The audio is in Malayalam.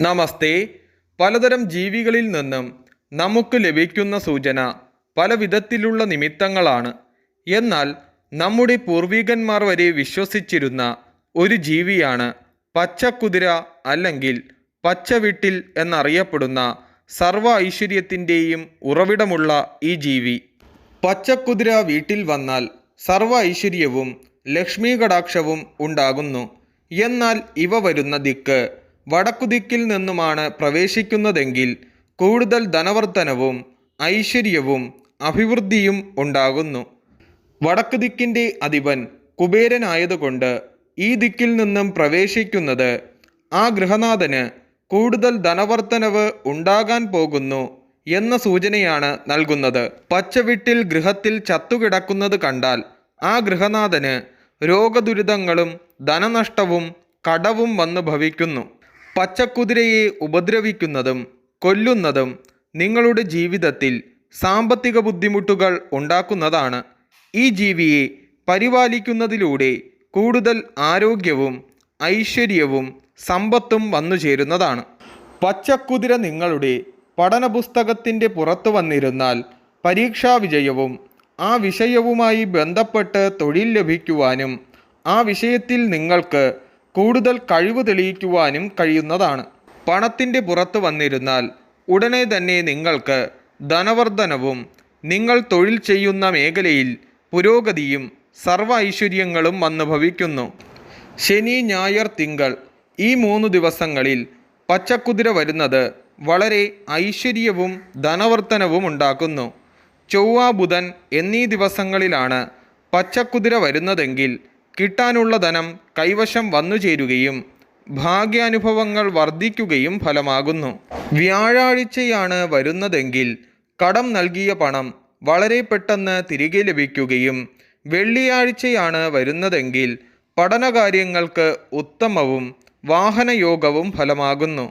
നമസ്തേ. പലതരം ജീവികളിൽ നിന്നും നമുക്ക് ലഭിക്കുന്ന സൂചന പല വിധത്തിലുള്ള നിമിത്തങ്ങളാണ്. എന്നാൽ നമ്മുടെ പൂർവികന്മാർ വരെ വിശ്വസിച്ചിരുന്ന ഒരു ജീവിയാണ് പച്ചക്കുതിര അല്ലെങ്കിൽ പച്ചവിട്ടിൽ എന്നറിയപ്പെടുന്ന സർവ ഐശ്വര്യത്തിന്റെയും ഉറവിടമുള്ള ഈ ജീവി. പച്ചക്കുതിര വീട്ടിൽ വന്നാൽ സർവ ഐശ്വര്യവും ലക്ഷ്മീ കടാക്ഷവും ഉണ്ടാകുന്നു. എന്നാൽ ഇവ വരുന്ന ദിക്ക് വടക്കുദിക്കിൽ നിന്നുമാണ് പ്രവേശിക്കുന്നതെങ്കിൽ കൂടുതൽ ധനവർദ്ധനവും ഐശ്വര്യവും അഭിവൃദ്ധിയും ഉണ്ടാകുന്നു. വടക്ക് ദിക്കിന്റെ അധിപൻ കുബേരനായതുകൊണ്ട് ഈ ദിക്കിൽ നിന്നും പ്രവേശിക്കുന്നത് ആ ഗൃഹനാഥന് കൂടുതൽ ധനവർദ്ധനവ് ഉണ്ടാകാൻ പോകുന്നു എന്ന സൂചനയാണ് നൽകുന്നത്. പച്ചവിട്ടിൽ ഗൃഹത്തിൽ ചത്തുകിടക്കുന്നത് കണ്ടാൽ ആ ഗൃഹനാഥന് രോഗദുരിതങ്ങളും ധനനഷ്ടവും കടവും വന്നു ഭവിക്കുന്നു. പച്ചക്കുതിരയെ ഉപദ്രവിക്കുന്നതും കൊല്ലുന്നതും നിങ്ങളുടെ ജീവിതത്തിൽ സാമ്പത്തിക ബുദ്ധിമുട്ടുകൾ ഉണ്ടാക്കുന്നതാണ്. ഈ ജീവിയെ പരിപാലിക്കുന്നതിലൂടെ കൂടുതൽ ആരോഗ്യവും ഐശ്വര്യവും സമ്പത്തും വന്നു ചേരുന്നതാണ്. പച്ചക്കുതിര നിങ്ങളുടെ പഠനപുസ്തകത്തിന്റെ പുറത്തു വന്നിരുന്നാൽ പരീക്ഷാ വിജയവും ആ വിഷയവുമായി ബന്ധപ്പെട്ട് തൊഴിൽ ലഭിക്കുവാനും ആ വിഷയത്തിൽ നിങ്ങൾക്ക് കൂടുതൽ കഴിവ് തെളിയിക്കുവാനും കഴിയുന്നതാണ്. പണത്തിന്റെ പുറത്ത് വന്നിരുന്നാൽ ഉടനെ തന്നെ നിങ്ങൾക്ക് ധനവർദ്ധനവും നിങ്ങൾ തൊഴിൽ ചെയ്യുന്ന മേഖലയിൽ പുരോഗതിയും സർവ ഐശ്വര്യങ്ങളും വന്നു ഭവിക്കുന്നു ശനി ഞായർ തിങ്കൾ ഈ മൂന്ന് ദിവസങ്ങളിൽ പച്ചക്കുതിര വരുന്നത് വളരെ ഐശ്വര്യവും ധനവർത്തനവും ഉണ്ടാക്കുന്നു. ചൊവ്വ ബുധൻ എന്നീ ദിവസങ്ങളിലാണ് പച്ചക്കുതിര വരുന്നതെങ്കിൽ കിട്ടാനുള്ള ധനം കൈവശം വന്നു ചേരുകയും ഭാഗ്യാനുഭവങ്ങൾ വർദ്ധിക്കുകയും ഫലമാകുന്നു. വ്യാഴാഴ്ചയാണ് വരുന്നതെങ്കിൽ കടം നൽകിയ പണം വളരെ പെട്ടെന്ന് തിരികെ ലഭിക്കുകയും വെള്ളിയാഴ്ചയാണ് വരുന്നതെങ്കിൽ പഠനകാര്യങ്ങൾക്ക് ഉത്തമവും വാഹനയോഗവും ഫലമാകുന്നു.